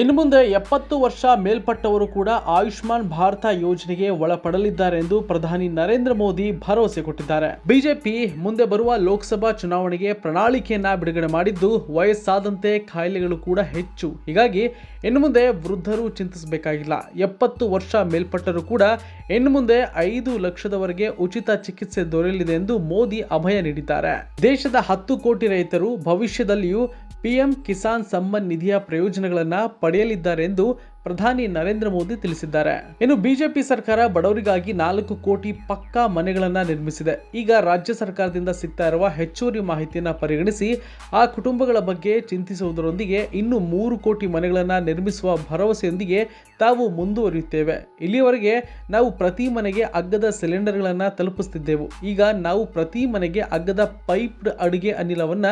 ಇನ್ನು ಮುಂದೆ ಎಪ್ಪತ್ತು ವರ್ಷ ಮೇಲ್ಪಟ್ಟವರು ಕೂಡ ಆಯುಷ್ಮಾನ್ ಭಾರತ ಯೋಜನೆಗೆ ಒಳಪಡಲಿದ್ದಾರೆ ಎಂದು ಪ್ರಧಾನಿ ನರೇಂದ್ರ ಮೋದಿ ಭರವಸೆ ಕೊಟ್ಟಿದ್ದಾರೆ. ಬಿಜೆಪಿ ಮುಂದೆ ಬರುವ ಲೋಕಸಭಾ ಚುನಾವಣೆಗೆ ಪ್ರಣಾಳಿಕೆಯನ್ನ ಬಿಡುಗಡೆ ಮಾಡಿದ್ದು ವಯಸ್ಸಾದಂತೆ ಕಾಯಿಲೆಗಳು ಕೂಡ ಹೆಚ್ಚು. ಹೀಗಾಗಿ ಇನ್ನು ಮುಂದೆ ವೃದ್ಧರು ಚಿಂತಿಸಬೇಕಾಗಿಲ್ಲ. ಎಪ್ಪತ್ತು ವರ್ಷ ಮೇಲ್ಪಟ್ಟರು ಕೂಡ ಇನ್ನು ಮುಂದೆ ಐದು ಲಕ್ಷದವರೆಗೆ ಉಚಿತ ಚಿಕಿತ್ಸೆ ದೊರೆಯಲಿದೆ ಎಂದು ಮೋದಿ ಅಭಯ ನೀಡಿದ್ದಾರೆ. ದೇಶದ ಹತ್ತು ಕೋಟಿ ರೈತರು ಭವಿಷ್ಯದಲ್ಲಿಯೂ ಪಿಎಂ ಕಿಸಾನ್ ಸಮ್ಮನ್ ನಿಧಿಯ ಪ್ರಯೋಜನಗಳನ್ನ ಪಡೆಯಲಿದ್ದಾರೆ ಎಂದು ಪ್ರಧಾನಿ ನರೇಂದ್ರ ಮೋದಿ ತಿಳಿಸಿದ್ದಾರೆ. ಇನ್ನು ಬಿಜೆಪಿ ಸರ್ಕಾರ ಬಡವರಿಗಾಗಿ ನಾಲ್ಕು ಕೋಟಿ ಪಕ್ಕಾ ಮನೆಗಳನ್ನ ನಿರ್ಮಿಸಿದೆ. ಈಗ ರಾಜ್ಯ ಸರ್ಕಾರದಿಂದ ಸಿಗ್ತಾ ಇರುವ ಹೆಚ್ಚುವರಿ ಮಾಹಿತಿಯನ್ನ ಪರಿಗಣಿಸಿ ಆ ಕುಟುಂಬಗಳ ಬಗ್ಗೆ ಚಿಂತಿಸುವುದರೊಂದಿಗೆ ಇನ್ನು ಮೂರು ಕೋಟಿ ಮನೆಗಳನ್ನ ನಿರ್ಮಿಸುವ ಭರವಸೆಯೊಂದಿಗೆ ತಾವು ಮುಂದುವರಿಯುತ್ತೇವೆ. ಇಲ್ಲಿಯವರೆಗೆ ನಾವು ಪ್ರತಿ ಮನೆಗೆ ಅಗ್ಗದ ಸಿಲಿಂಡರ್ಗಳನ್ನು ತಲುಪಿಸುತ್ತಿದ್ದೆವು ಈಗ ನಾವು ಪ್ರತಿ ಮನೆಗೆ ಅಗ್ಗದ ಪೈಪ್ಡ್ ಅಡುಗೆ ಅನಿಲವನ್ನ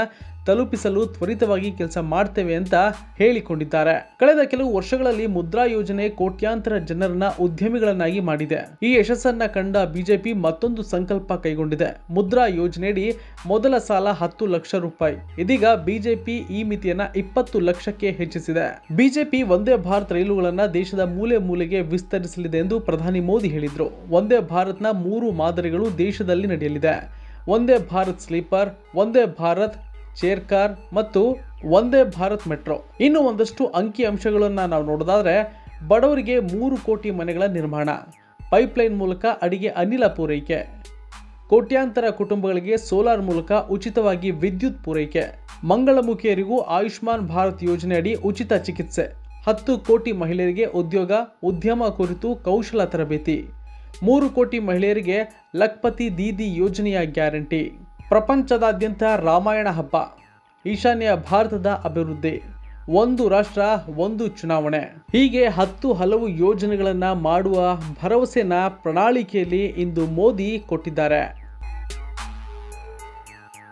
ತಲುಪಿಸಲು ತ್ವರಿತವಾಗಿ ಕೆಲಸ ಮಾಡ್ತೇವೆ ಅಂತ ಹೇಳಿಕೊಂಡಿದ್ದಾರೆ. ಕಳೆದ ಕೆಲವು ವರ್ಷಗಳಲ್ಲಿ ಮುದ್ರಾ ಯೋಜನೆ ಕೋಟ್ಯಾಂತರ ಜನರನ್ನ ಉದ್ಯಮಿಗಳನ್ನಾಗಿ ಮಾಡಿದೆ. ಈ ಯಶಸ್ಸನ್ನ ಕಂಡ ಬಿಜೆಪಿ ಮತ್ತೊಂದು ಸಂಕಲ್ಪ ಕೈಗೊಂಡಿದೆ. ಮುದ್ರಾ ಯೋಜನೆಯಡಿ ಮೊದಲ ಸಾಲ ಹತ್ತು ಲಕ್ಷ ರೂಪಾಯಿ. ಇದೀಗ ಬಿಜೆಪಿ ಈ ಮಿತಿಯನ್ನ ಇಪ್ಪತ್ತು ಲಕ್ಷಕ್ಕೆ ಹೆಚ್ಚಿಸಿದೆ. ಬಿಜೆಪಿ ಒಂದೇ ಭಾರತ್ ರೈಲುಗಳನ್ನ ದೇಶದ ಮೂಲೆ ಮೂಲೆಗೆ ವಿಸ್ತರಿಸಲಿದೆ ಎಂದು ಪ್ರಧಾನಿ ಮೋದಿ ಹೇಳಿದ್ರು. ಒಂದೇ ಭಾರತ್ನ ಮೂರು ಮಾದರಿಗಳು ದೇಶದಲ್ಲಿ ನಡೆಯಲಿದೆ. ಒಂದೇ ಭಾರತ್ ಸ್ಲೀಪರ್ ಒಂದೇ ಭಾರತ್ ಚೇರ್ ಕಾರ್ ಮತ್ತು ಒಂದೇ ಭಾರತ್ ಮೆಟ್ರೋ ಇನ್ನು ಒಂದಷ್ಟು ಅಂಕಿ ಅಂಶಗಳನ್ನು ನಾವು ನೋಡೋದಾದ್ರೆ, ಬಡವರಿಗೆ ಮೂರು ಕೋಟಿ ಮನೆಗಳ ನಿರ್ಮಾಣ ಪೈಪ್ಲೈನ್ ಮೂಲಕ ಅಡಿಗೆ ಅನಿಲ ಪೂರೈಕೆ, ಕೋಟ್ಯಾಂತರ ಕುಟುಂಬಗಳಿಗೆ ಸೋಲಾರ್ ಮೂಲಕ ಉಚಿತವಾಗಿ ವಿದ್ಯುತ್ ಪೂರೈಕೆ, ಮಂಗಳಮುಖಿಯರಿಗೂ ಆಯುಷ್ಮಾನ್ ಭಾರತ್ ಯೋಜನೆಯಡಿ ಉಚಿತ ಚಿಕಿತ್ಸೆ, ಹತ್ತು ಕೋಟಿ ಮಹಿಳೆಯರಿಗೆ ಉದ್ಯೋಗ, ಉದ್ಯಮ ಕುರಿತು ಕೌಶಲ ತರಬೇತಿ, ಮೂರು ಕೋಟಿ ಮಹಿಳೆಯರಿಗೆ ಲಖ್ಪತಿ ದೀದಿ ಯೋಜನೆಯ ಗ್ಯಾರಂಟಿ. ಪ್ರಪಂಚದಾದ್ಯಂತ ರಾಮಾಯಣ ಹಬ್ಬ, ಈಶಾನ್ಯ ಭಾರತದ ಅಭಿವೃದ್ಧಿ, ಒಂದು ರಾಷ್ಟ್ರ, ಒಂದು ಚುನಾವಣೆ. ಹೀಗೆ ಹತ್ತು ಹಲವು ಯೋಜನೆಗಳನ್ನು ಮಾಡುವ ಭರವಸೆನ ಪ್ರಣಾಳಿಕೆಯಲ್ಲಿ ಇಂದು ಮೋದಿ ಕೊಟ್ಟಿದ್ದಾರೆ.